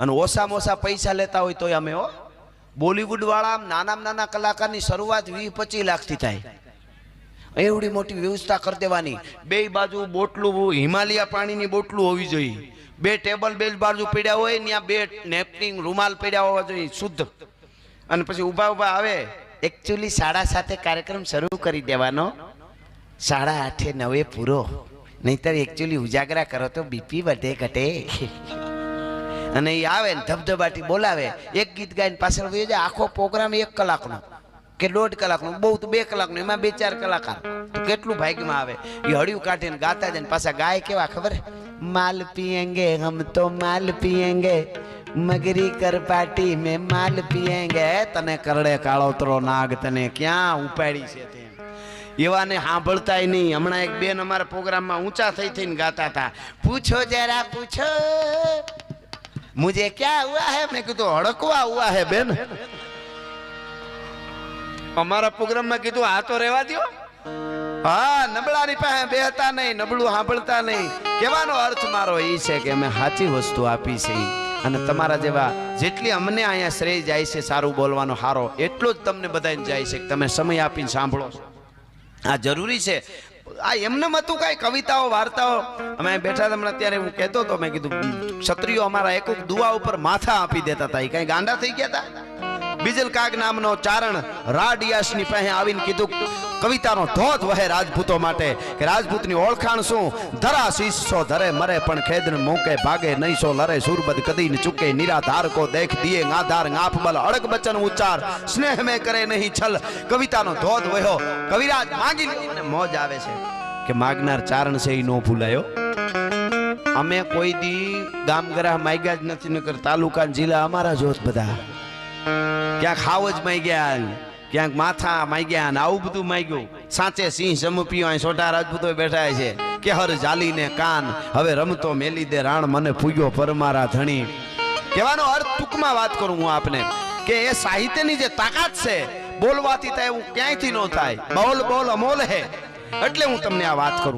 અને ઓછામાં ઓછા પૈસા લેતા હોય તોય અમે હો. બોલિવૂડ વાળા આમ નાનામાં નાના કલાકારની શરૂઆત વીસ પચીસ લાખથી થાય. એવડી મોટી વ્યવસ્થા કરી દેવાની. બે બાજુ બોટલું, હિમાલયા પાણીની બોટલું હોવી જોઈએ. બે ટેબલ બે બાજુ પડ્યા હોય, ત્યાં બે નેપકિન રૂમાલ પડ્યા હોવા જોઈએ, શુદ્ધ. અને પછી ઊભા ઊભા આવે. એકચ્યુઅલી સાડા સાતે કાર્યક્રમ શરૂ કરી દેવાનો. સાડા આઠે નવે પૂરો. નહીતર એકચ્યુઅલી ઉજાગરા કરો તો બીપી વધે ઘટે. અને એ આવે ને ધબધબાટી બોલાવે. એક ગીત ગાઈને પાછળ વહી જાય. આખો પ્રોગ્રામ એક કલાકનો કે દોઢ કલાકનો, બહુ તો બે કલાકનો, એમાં બે ચાર કલાકાર. કેટલું ભાગ્યમાં આવે? એ હળિયું કાઢીને ગાતા જાય ને પાછા ગાય કેવા ખબર? માલ પીએંગે, હમ તો માલ પીએંગે. મગરી કર પાર્ટી મેં માલ પીએંગે. તને કરડે કાળોતરો નાગ, તને ક્યાં ઉપાડી છે તે એવાને સાંભળતાય નહીં. હમણાં એક બેન અમારા પ્રોગ્રામમાં ઊંચા થઈ થઈને ગાતા હતા. પૂછો જરા, પૂછો. मुझे ક્યાં हुआ હે? મેં કીધું हड़कवा हुआ है बेन અમારા પ્રોગ્રામમાં કીધું આ તો રહેવા દો હા, નબળાની પાસે બેહતા નહીં, નબળું સાંભળતા નહીં. કહેવાનો અર્થ મારો એ છે કે અમે સાચી વસ્તુ આપી છે અને તમારા જેવા જેટલી અમને અહીંયા શ્રેય જાય છે સારું બોલવાનો હારો, એટલો જ તમને બધાને જાય છે તમે સમય આપીને સાંભળો આ જરૂરી છે આ એમને હતું કાંઈ? કવિતાઓ, વાર્તાઓ? અમે બેઠા હમણાં ત્યારે હું કહેતો હતો, મેં કીધું ક્ષત્રિયો અમારા એક દુવા ઉપર માથા આપી દેતા હતા. એ કાંઈ ગાંડા થઈ ગયા હતા બીજલ કાગ નામનો ચારણ રાડિયાસની પાસે આવીને કીધું, કવિતાનો ધોધ વહે રાજપૂતો માટે, કે રાજપૂતની ઓળખાણ શું? ધરા શીશો ધરે મરે, પણ ખેદન મૂકે ભાગે નહીં, સો લરે સુરબદ કદી ચૂકે, નિરાધાર કો દેખ દિયે ગાધાર ગાફ બલ અડગ બચન ઉચ્ચાર, સ્નેહ મેં કરે નહીં છલ. કવિતાનો ધોધ વહ્યો. કવિરાજ માગી મોજ આવે છે કે માગનાર ચારણ છે એ નો ભૂલાયો. અમે કોઈ દી ગામગરા માગ્યા જ નથી, નકર તાલુકા જિલ્લા અમારા જોત બધા. ક્યાંક હાવજ માગ્યા ક્યાંક માથા માગ્યા ને આવું બધું માંગ્યું સાચે સિંહ જમપ્યો અહીં છોટા રાજપૂતો બેઠા છે. કે હર જાલીને કાન, હવે રમતો મેલી દે રાણ, મને પૂગ્યો પરમારા ધણી. કહેવાનો અર્થ ટૂંકમાં વાત કરું હું આપને, કે એ સાહિત્યની જે તાકાત છે, બોલવાથી થાય એવું ક્યાંયથી ન થાય. બોલ બોલ, અમોલ હે. એટલે હું તમને આ વાત કરું.